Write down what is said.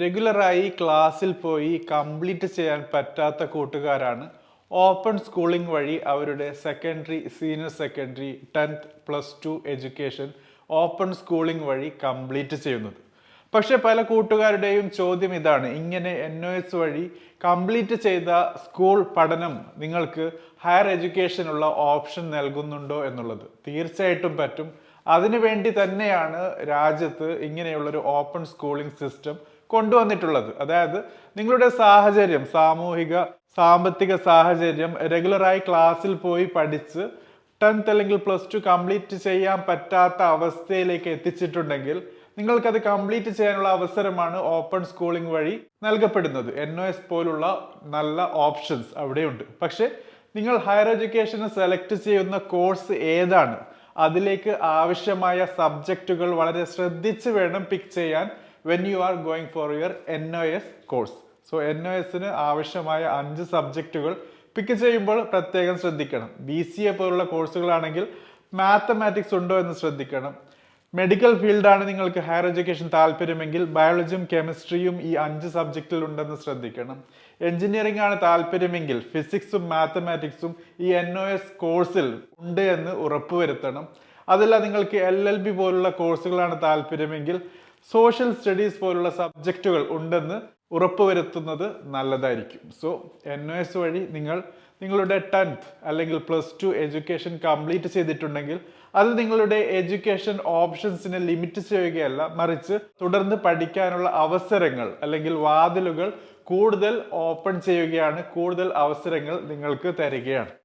റെഗുലറായി ക്ലാസ്സിൽ പോയി കംപ്ലീറ്റ് ചെയ്യാൻ പറ്റാത്ത കൂട്ടുകാരാണ്. ഓപ്പൺ സ്കൂളിംഗ് വഴി അവരുടെ secondary senior secondary tenth plus two education open schooling വഴി കംപ്ലീറ്റ് ചെയ്യുന്നത്. പക്ഷേ പല കൂട്ടുകാരുടെയും ചോദ്യം ഇതാണ്. ഇങ്ങനെ എൻ ഒ എസ് വഴി കംപ്ലീറ്റ് ചെയ്ത സ്കൂൾ പഠനം നിങ്ങൾക്ക് ഹയർ എഡ്യൂക്കേഷനുള്ള ഓപ്ഷൻ നൽകുന്നുണ്ടോ എന്നുള്ളത് തീർച്ചയായിട്ടും പറ്റും. അതിനുവേണ്ടി തന്നെയാണ് രാജ്യത്ത് ഇങ്ങനെയുള്ളൊരു ഓപ്പൺ സ്കൂളിംഗ് സിസ്റ്റം കൊണ്ടുവന്നിട്ടുള്ളത്. അതായത് നിങ്ങളുടെ സാഹചര്യം സാമൂഹിക സാമ്പത്തിക സാഹചര്യം റെഗുലറായി ക്ലാസ്സിൽ പോയി പഠിച്ച് ടെൻത്ത് അല്ലെങ്കിൽ പ്ലസ് ടു കംപ്ലീറ്റ് ചെയ്യാൻ പറ്റാത്ത അവസ്ഥയിലേക്ക് എത്തിച്ചിട്ടുണ്ടെങ്കിൽ നിങ്ങൾക്കത് കംപ്ലീറ്റ് ചെയ്യാനുള്ള അവസരമാണ് ഓപ്പൺ സ്കൂളിംഗ് വഴി നൽകപ്പെടുന്നത്. എൻ ഒ എസ് പോലുള്ള നല്ല ഓപ്ഷൻസ് അവിടെയുണ്ട്. പക്ഷേ നിങ്ങൾ ഹയർ എഡ്യൂക്കേഷന് സെലക്ട് ചെയ്യുന്ന കോഴ്സ് ഏതാണ്? അതിലേക്ക് ആവശ്യമായ സബ്ജക്റ്റുകൾ വളരെ ശ്രദ്ധിച്ച് വേണം പിക്ക് ചെയ്യാൻ. When you are going for your N O S course so N O എസിന് ആവശ്യമായ അഞ്ച് സബ്ജക്റ്റുകൾ പിക്ക് ചെയ്യുമ്പോൾ പ്രത്യേകം ശ്രദ്ധിക്കണം. ബി സി എ പോലുള്ള കോഴ്സുകളാണെങ്കിൽ മാത്തമാറ്റിക്സ് ഉണ്ടോ എന്ന് ശ്രദ്ധിക്കണം. മെഡിക്കൽ ഫീൽഡാണ് നിങ്ങൾക്ക് ഹയർ എഡ്യൂക്കേഷൻ താല്പര്യമെങ്കിൽ ബയോളജിയും കെമിസ്ട്രിയും ഈ അഞ്ച് സബ്ജക്റ്റിൽ ഉണ്ടെന്ന് ശ്രദ്ധിക്കണം. എഞ്ചിനീയറിംഗ് ആണ് താല്പര്യമെങ്കിൽ ഫിസിക്സും മാത്തമാറ്റിക്സും ഈ എൻ ഒ എസ് കോഴ്സിൽ ഉണ്ട് എന്ന് ഉറപ്പുവരുത്തണം. അതല്ല നിങ്ങൾക്ക് എൽ എൽ ബി പോലുള്ള കോഴ്സുകളാണ് താല്പര്യമെങ്കിൽ സോഷ്യൽ സ്റ്റഡീസ് പോലുള്ള സബ്ജക്റ്റുകൾ ഉണ്ടെന്ന് ഉറപ്പുവരുത്തുന്നത് നല്ലതായിരിക്കും. സോ എൻ ഒ എസ് വഴി നിങ്ങൾ നിങ്ങളുടെ ടെൻത്ത് അല്ലെങ്കിൽ പ്ലസ് ടു എഡ്യൂക്കേഷൻ കംപ്ലീറ്റ് ചെയ്തിട്ടുണ്ടെങ്കിൽ അത് നിങ്ങളുടെ എഡ്യൂക്കേഷൻ ഓപ്ഷൻസിനെ ലിമിറ്റ് ചെയ്യുകയല്ല മറിച്ച് തുടർന്ന് പഠിക്കാനുള്ള അവസരങ്ങൾ അല്ലെങ്കിൽ വാതിലുകൾ കൂടുതൽ ഓപ്പൺ ചെയ്യുകയാണ് കൂടുതൽ അവസരങ്ങൾ നിങ്ങൾക്ക് തരികയാണ്.